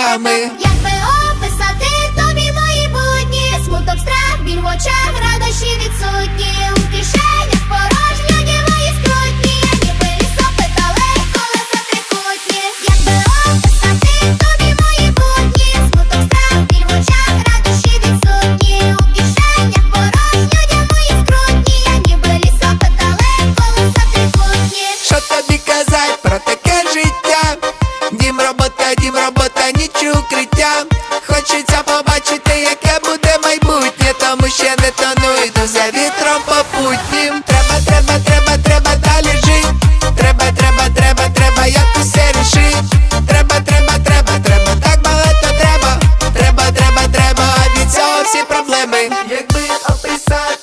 Якби описати тобі мої будні, смуток, страх, біль в очах, радощі відсутні. У кишенях порожньо, дівої скрутні, ніби лісопитали, колеса трикутні. Якби описати тобі мої будні, смуток, страх, біль в очах, радощі відсутні. У кишенях порожньо, дівої скрутні, ніби лісопитали, колеса трикутні. Що тобі життя, хочеться побачити, яке буде майбутнє, тому ще не тону, йду за вітром попутнім. Треба, треба, треба, треба далі жити. Треба, треба, треба, треба, як усе рішить. Треба, треба, треба, треба, так багато треба. Треба, треба, треба, а від цього всі проблеми. Якби описати.